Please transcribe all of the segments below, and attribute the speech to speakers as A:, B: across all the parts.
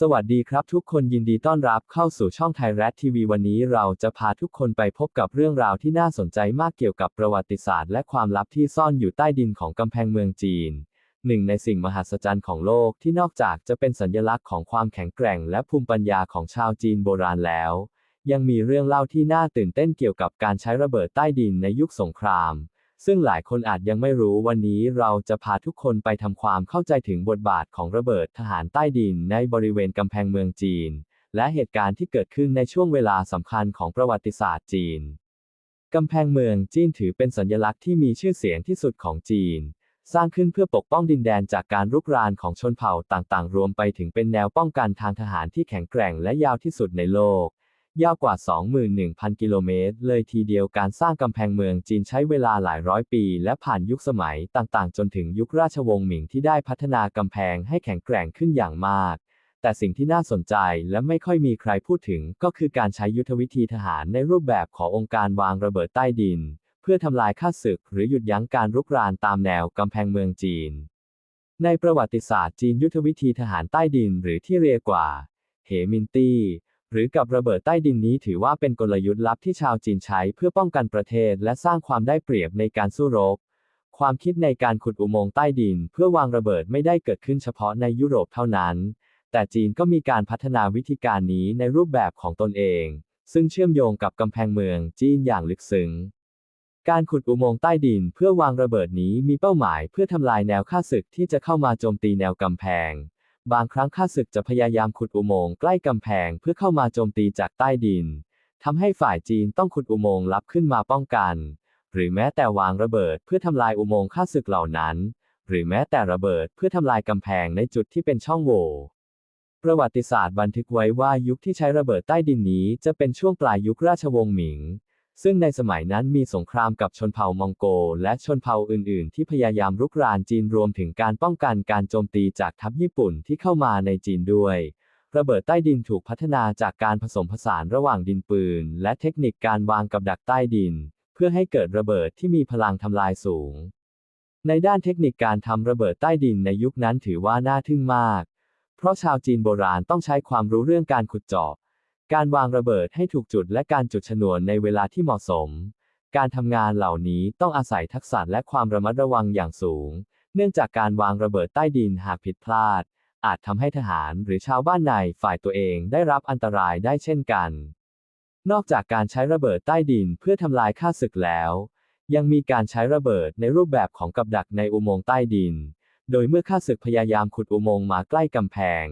A: สวัสดีครับทุกคนยินดีต้อนรับเข้าสู่ช่องไทยแรดทีวีวันนี้เราจะพาทุกคนไปพบกับเรื่องราวที่น่าสนใจมากเกี่ยวกับประวัติศาสตร์และความลับที่ซ่อนอยู่ใต้ดินของกำแพงเมืองจีน หนึ่งในสิ่งมหัศจรรย์ของโลกที่นอกจากจะเป็นสัญลักษณ์ของความแข็งแกร่งและภูมิปัญญาของชาวจีนโบราณแล้ว ยังมีเรื่องเล่าที่น่าตื่นเต้นเกี่ยวกับการใช้ระเบิดใต้ดินในยุคสงคราม ซึ่งหลายคนอาจยังไม่รู้วันนี้เราจะพาทุกคนไปทำความเข้าใจถึงบทบาทของระเบิดทหารใต้ดินในบริเวณกำแพงเมืองจีน และเหตุการณ์ที่เกิดขึ้นในช่วงเวลาสำคัญของประวัติศาสตร์จีน กำแพงเมืองจีนถือเป็นสัญลักษณ์ที่มีชื่อเสียงที่สุดของจีน สร้างขึ้นเพื่อปกป้องดินแดนจากการรุกรานของชนเผ่าต่างๆ รวมไปถึงเป็นแนวป้องกันทางทหารที่แข็งแกร่งและยาวที่สุดในโลก ยาวกว่า 21,000 กิโลเมตร เลยทีเดียวการสร้างกำแพงเมืองจีนใช้เวลาหลายร้อยปี และผ่านยุคสมัยต่างๆ จนถึงยุคราชวงศ์หมิงที่ได้พัฒนากำแพงให้แข็งแกร่งขึ้นอย่างมาก แต่สิ่งที่น่าสนใจและไม่ค่อยมีใครพูดถึงก็คือการใช้ยุทธวิธีทหารในรูปแบบขององค์การวางระเบิดใต้ดิน เพื่อทำลายข้าศึก หรือหยุดยั้งการรุกรานตามแนวกำแพงเมืองจีน ในประวัติศาสตร์จีนยุทธวิธีทหารใต้ดิน หรือที่เรียกว่า เหมินตี้ หรือกับระเบิดใต้ดินนี้ถือว่าเป็นกลยุทธ์ลับที่ชาวจีนใช้เพื่อป้องกันประเทศและสร้างความได้เปรียบในการสู้รบ ความคิดในการขุดอุโมงค์ใต้ดิน เพื่อวางระเบิดไม่ได้เกิดขึ้นเฉพาะในยุโรปเท่านั้น แต่จีนก็มีการพัฒนาวิธีการนี้ในรูปแบบของตนเอง ซึ่งเชื่อมโยงกับกำแพงเมืองจีนอย่างลึกซึ้งการขุดอุโมงค์ใต้ดินเพื่อวางระเบิดนี้มีเป้าหมายเพื่อทำลายแนวข้าศึกที่จะเข้ามาโจมตีแนวกำแพง บางครั้งข้าศึกจะพยายามขุดอุโมงค์ใกล้กำแพงเพื่อเข้ามาโจมตีจากใต้ดินทำให้ฝ่ายจีนต้องขุดอุโมงค์ลับขึ้นมาป้องกัน หรือแม้แต่วางระเบิดเพื่อทำลายอุโมงค์ข้าศึกเหล่านั้น หรือแม้แต่ระเบิดเพื่อทำลายกำแพงในจุดที่เป็นช่องโหว่ประวัติศาสตร์บันทึกไว้ว่ายุคที่ใช้ระเบิดใต้ดินนี้จะเป็นช่วงปลายยุคราชวงศ์หมิง ซึ่งในสมัยนั้นมีสงครามกับชนเผ่ามองโกและชนเผ่าอื่น ๆ ที่พยายามรุกรานจีนรวมถึงการป้องกันการโจมตีจากทัพญี่ปุ่นที่เข้ามาในจีนด้วย ระเบิดใต้ดินถูกพัฒนาจากการผสมผสานระหว่างดินปืน และเทคนิคการวางกับดักใต้ดิน เพื่อให้เกิดระเบิดที่มีพลังทำลายสูง ในด้านเทคนิคการทำระเบิดใต้ดินในยุคนั้นถือว่าน่าทึ่งมาก เพราะชาวจีนโบราณต้องใช้ความรู้เรื่องการขุดเจาะ การวางระเบิดให้ถูกจุดและการจุดชนวนในเวลาที่เหมาะสม การทำงานเหล่านี้ต้องอาศัยทักษะและความระมัดระวังอย่างสูง เนื่องจากการวางระเบิดใต้ดินหากผิดพลาด อาจทำให้ทหารหรือชาวบ้านในฝ่ายตัวเองได้รับอันตรายได้เช่นกัน นอกจากการใช้ระเบิดใต้ดินเพื่อทำลายข้าศึกแล้ว ยังมีการใช้ระเบิดในรูปแบบของกับดักในอุโมงค์ใต้ดิน โดยเมื่อข้าศึกพยายามขุดอุโมงค์มาใกล้กำแพง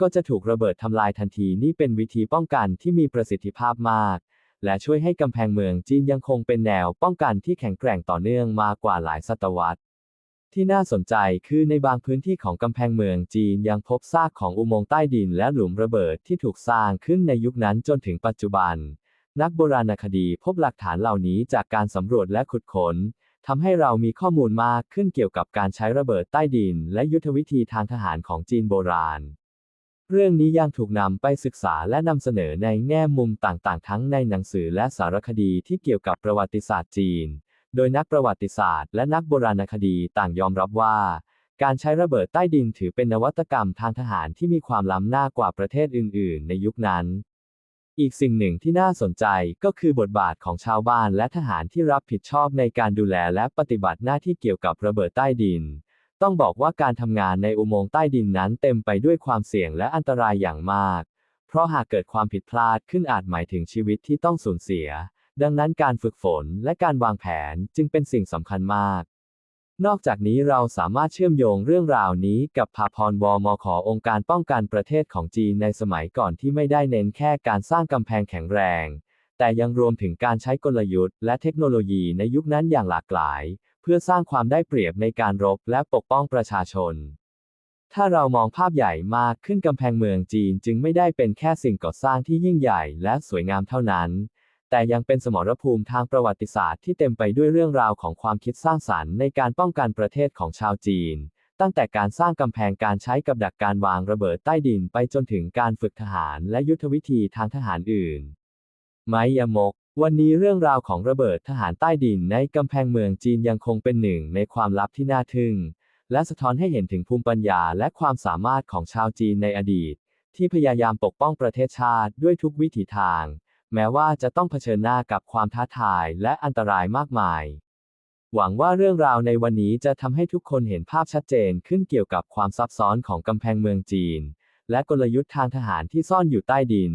A: ก็จะถูกระเบิดทำลายทันทีนี่เป็นวิธีป้องกันที่มีประสิทธิภาพมาก และช่วยให้กำแพงเมืองจีนยังคงเป็นแนวป้องกันที่แข็งแกร่งต่อเนื่องมากว่าหลายศตวรรษ ที่น่าสนใจคือในบางพื้นที่ของกำแพงเมืองจีนยังพบซากของอุโมงค์ใต้ดินและหลุมระเบิดที่ถูกสร้างขึ้นในยุคนั้นจนถึงปัจจุบัน นักโบราณคดีพบหลักฐานเหล่านี้จากการสำรวจและขุดค้นทำให้เรามีข้อมูลมากขึ้นเกี่ยวกับการใช้ระเบิดใต้ดิน และยุทธวิธีทางทหารของจีนโบราณ เรื่องนี้ยังถูกนำไปศึกษาและนำเสนอในแง่มุมต่างๆ ทั้งในหนังสือและสารคดีที่เกี่ยวกับประวัติศาสตร์จีน โดยนักประวัติศาสตร์และนักโบราณคดีต่างยอมรับว่า การใช้ระเบิดใต้ดินถือเป็นนวัตกรรมทางทหารที่มีความล้ำหน้ากว่าประเทศอื่น ๆ ในยุคนั้น อีกสิ่งหนึ่งที่น่าสนใจก็คือบทบาทของชาวบ้านและทหารที่รับผิดชอบในการดูแลและปฏิบัติหน้าที่เกี่ยวกับระเบิดใต้ดิน ต้องบอกว่าการทำงานในอุโมงค์ใต้ดินนั้นเต็มไปด้วยความเสี่ยงและอันตรายอย่างมาก เพราะหากเกิดความผิดพลาดขึ้นอาจหมายถึงชีวิตที่ต้องสูญเสีย ดังนั้นการฝึกฝนและการวางแผนจึงเป็นสิ่งสำคัญมาก นอกจากนี้เราสามารถเชื่อมโยงเรื่องราวนี้กับพาพรวมขอองค์การป้องกันประเทศของจีนในสมัยก่อนที่ไม่ได้เน้นแค่การสร้างกำแพงแข็งแรง แต่ยังรวมถึงการใช้กลยุทธ์และเทคโนโลยีในยุคนั้นอย่างหลากหลาย พื่อสร้างความได้เปรียบในการรบและปกป้องประชาชน ถ้าเรามองภาพใหญ่มากขึ้นกำแพงเมืองจีนจึงไม่ได้เป็นแค่สิ่งก่อสร้างที่ยิ่งใหญ่และสวยงามเท่านั้น แต่ยังเป็นสมรภูมิทางประวัติศาสตร์ที่เต็มไปด้วยเรื่องราวของความคิดสร้างสรรค์ในการป้องกันประเทศของชาวจีน ตั้งแต่การสร้างกำแพงการใช้กับดักการวางระเบิดใต้ดินไปจนถึงการฝึกทหารและยุทธวิธีทางทหารอื่น ไมยมก วันนี้เรื่องราวของระเบิดทหารใต้ดินในกำแพงเมืองจีนยังคงเป็นหนึ่งในความลับที่น่าทึ่ง และสะท้อนให้เห็นถึงภูมิปัญญาและความสามารถของชาวจีนในอดีต ที่พยายามปกป้องประเทศชาติด้วยทุกวิถีทาง แม้ว่าจะต้องเผชิญหน้ากับความท้าทายและอันตรายมากมาย หวังว่าเรื่องราวในวันนี้จะทำให้ทุกคนเห็นภาพชัดเจนขึ้นเกี่ยวกับความซับซ้อนของกำแพงเมืองจีน และกลยุทธ์ทางทหารที่ซ่อนอยู่ใต้ดิน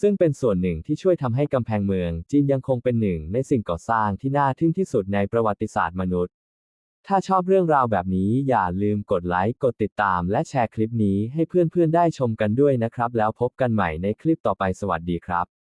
A: ซึ่งเป็นส่วนหนึ่งที่ช่วยทำให้กำแพงเมือง จีนยังคงเป็นหนึ่งในสิ่งก่อสร้างที่น่าทึ่งที่สุดในประวัติศาสตร์มนุษย์ ถ้าชอบเรื่องราวแบบนี้อย่าลืมกดไลค์ กดติดตาม และแชร์คลิปนี้ให้เพื่อนๆได้ชมกันด้วยนะครับ แล้วพบกันใหม่ในคลิปต่อไปสวัสดีครับ